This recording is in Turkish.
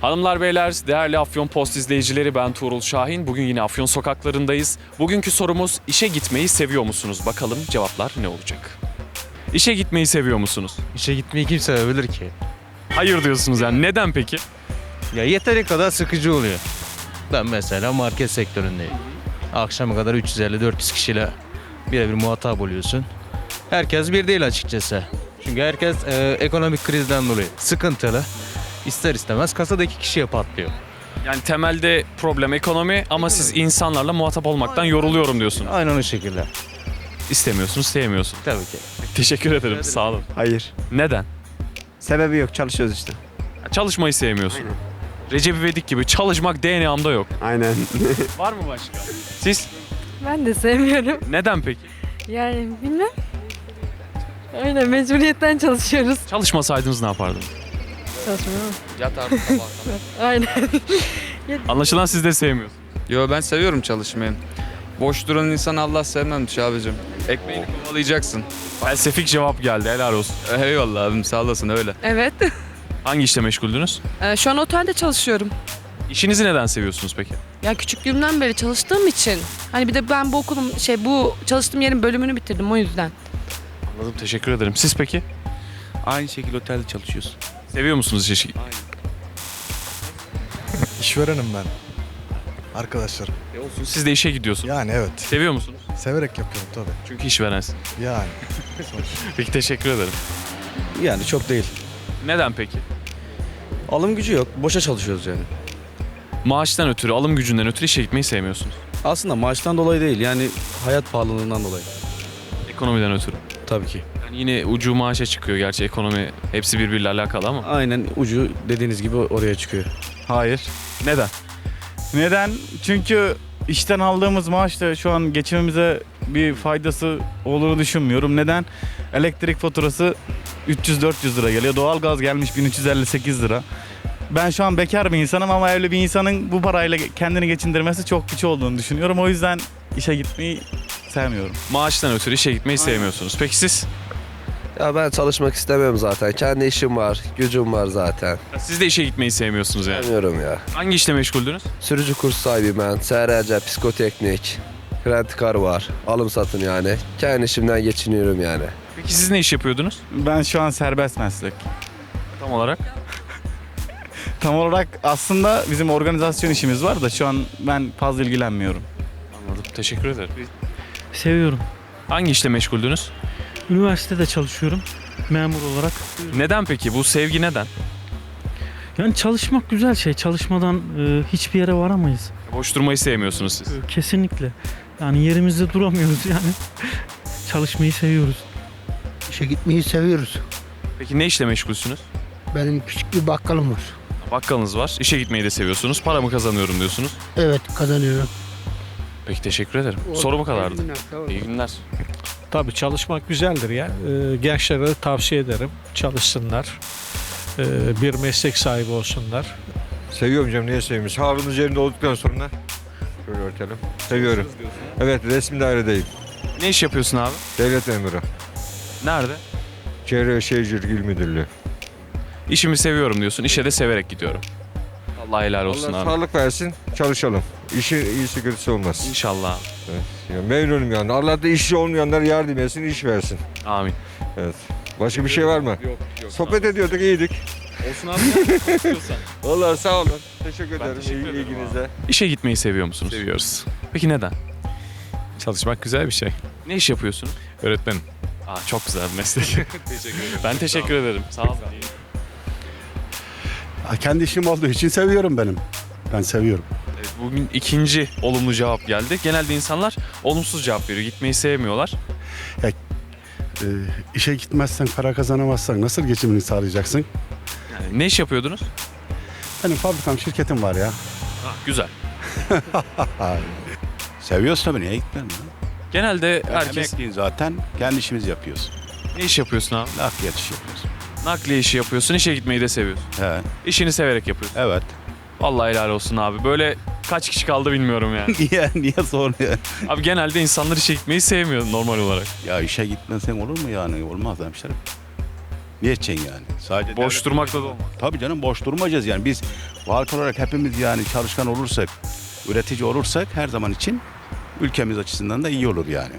Hanımlar beyler, değerli Afyon Post izleyicileri ben Tuğrul Şahin. Bugün yine Afyon sokaklarındayız. Bugünkü sorumuz işe gitmeyi seviyor musunuz? Bakalım cevaplar ne olacak? İşe gitmeyi seviyor musunuz? İşe gitmeyi kim sevebilir ki? Hayır diyorsunuz yani. Neden peki? Ya yeteri kadar sıkıcı oluyor. Ben mesela market sektöründeyim. Akşama kadar 350-400 kişiyle birebir muhatap oluyorsun. Herkes bir değil açıkçası. Çünkü herkes e, ekonomik krizden dolayı sıkıntılı. İster istemez kasadaki kişiye patlıyor. Yani temelde problem ekonomi ama siz insanlarla muhatap olmaktan yoruluyorum diyorsunuz. Aynen o şekilde. İstemiyorsunuz, sevmiyorsunuz. Tabii ki. Teşekkür ederim. Sağ olun. Hayır. Neden? Sebebi yok çalışıyoruz işte. Çalışmayı sevmiyorsun. Recep İvedik gibi çalışmak DNA'mda yok. Aynen. Var mı başka? Siz Ben de sevmiyorum. neden peki? Yani bilmem. Öyle mecburiyetten çalışıyoruz. Çalışmasaydınız ne yapardınız? Çalışmıyorum. Yatardım sabah Aynen. Anlaşılan siz de sevmiyorsunuz. Yo ben seviyorum çalışmayı. Boş duran insan Allah sevmemiş abicim. Ekmeğini kovalayacaksın. Felsefik cevap geldi. Helal olsun. Eyvallah abim sağ olasın öyle. Evet. Hangi işle meşguldünüz? Ee, Şu an otelde çalışıyorum. İşinizi neden seviyorsunuz peki? Ya küçüklüğümden beri çalıştığım için. Hani bir de ben bu okulum şey bu çalıştığım yerin bölümünü bitirdim o yüzden. Anladım. Teşekkür ederim. Siz peki? Aynı şekilde otelde çalışıyorsun. Seviyor musunuz işi? İşverenim ben. Arkadaşlarım. E olsun. Siz de işe gidiyorsunuz. Yani evet. Seviyor musunuz? Severek yapıyorum tabii. Çünkü işverensin. Yani. Peki teşekkür ederim. Yani çok değil. Neden peki? Alım gücü yok. Boşa çalışıyoruz yani. Maaştan ötürü, alım gücünden ötürü işe gitmeyi sevmiyorsunuz. Aslında maaştan dolayı değil. Yani hayat pahalılığından dolayı. Ekonomiden ötürü. Tabii ki. Yani yine ucu maaşa çıkıyor gerçi ekonomi hepsi birbiriyle alakalı ama. Aynen ucu dediğiniz gibi oraya çıkıyor. Hayır. Neden? Neden? Çünkü işten aldığımız maaşla şu an geçimimize bir faydası olduğunu düşünmüyorum. Neden? Elektrik faturası 300-400 lira geliyor. Doğalgaz gelmiş 1358 lira. Ben şu an bekar bir insanım ama evli bir insanın bu parayla kendini geçindirmesi çok güç olduğunu düşünüyorum. O yüzden işe gitmeyi sevmiyorum. Maaştan ötürü işe gitmeyi sevmiyorsunuz. Peki siz? Ya ben çalışmak istemiyorum zaten. Kendi işim var, gücüm var zaten. Siz de işe gitmeyi sevmiyorsunuz yani. Bilmiyorum ya. Hangi işle meşguldünüz? Sürücü kurs sahibi ben. SRC, psikoteknik, kredi kar var. Alım satın yani. Kendi işimden geçiniyorum yani. Peki siz ne iş yapıyordunuz? Ben şu an serbest meslek. Tam olarak. Tam olarak aslında bizim organizasyon işimiz var da şu an ben fazla ilgilenmiyorum. Anladım. Teşekkür ederim. Seviyorum. Hangi işle meşguldünüz? Üniversitede çalışıyorum memur olarak. Neden peki? Bu sevgi neden? Yani çalışmak güzel şey. Çalışmadan e, hiçbir yere varamayız. Boş durmayı sevmiyorsunuz siz. E, kesinlikle. Yani yerimizde duramıyoruz yani. Çalışmayı seviyoruz. İşe gitmeyi seviyoruz. Peki ne işle meşgulsünüz? Benim küçük bir bakkalım var. Bakkalınız var. İşe gitmeyi de seviyorsunuz. Para mı kazanıyorum diyorsunuz. Evet kazanıyorum. Peki teşekkür ederim. Soru bu kadardı. İyi günler. Tabii çalışmak güzeldir ya. E, gençlere tavsiye ederim. Çalışsınlar. E, bir meslek sahibi olsunlar. Seviyorum canım niye sevmiyorum? Sağlığımız yerinde olduktan sonra şöyle örtelim. Seviyorum. Evet resmi dairedeyim. Ne iş yapıyorsun abi? Devlet memuru. Nerede? Çevre ve Şehircilik İl Müdürlüğü. İşimi seviyorum diyorsun. İşe de severek gidiyorum. Allah helal olsun Allah abi. sağlık versin çalışalım. İşin iyisi kötüsü olmaz. İnşallah. Ya memnunum yani. Allah da işi olmayanlara yardım etsin, iş versin. Amin. Evet. Başka bir şey var mı? Yok yok. Sohbet ediyorduk, iyiydik. Olsun abi. ya. Vallahi sağ olun. Teşekkür Ben ederim teşekkür ederim ilginize. İşe gitmeyi seviyor musunuz? Seviyoruz. Peki neden? Çalışmak güzel bir şey. Ne iş yapıyorsunuz? Öğretmenim. Aa, çok güzel bir meslek. ben teşekkür ederim. Sağ olun. Kendi işim olduğu için seviyorum benim. Ben seviyorum. Evet, bugün ikinci olumlu cevap geldi. Genelde insanlar olumsuz cevap veriyor. Gitmeyi sevmiyorlar. Ee, işe gitmezsen, para kazanamazsan nasıl geçimini sağlayacaksın? Yani ne iş yapıyordunuz? Benim fabrikam, şirketim var ya. Ah, güzel. Seviyoruz tabii, niye gitmem? Genelde herkes zaten, kendi işimizi yapıyoruz. Ne iş yapıyorsun abi? Nakliyat işi yapıyoruz. Nakliye işi yapıyorsun, işe gitmeyi de seviyorsun. He, İşini severek yapıyorsun. evet. Vallahi helal olsun abi. Böyle kaç kişi kaldı bilmiyorum yani. niye, niye soruyor? abi genelde insanlar işe gitmeyi sevmiyor normal olarak. Ya işe gitmesen olur mu yani? Olmaz hemşerim. Niye edeceksin yani? Sadece Boş devlet- durmakla da olmaz. Tabii canım boş durmayacağız yani. Biz halk olarak hepimiz yani çalışkan olursak, üretici olursak her zaman için ülkemiz açısından da iyi olur yani.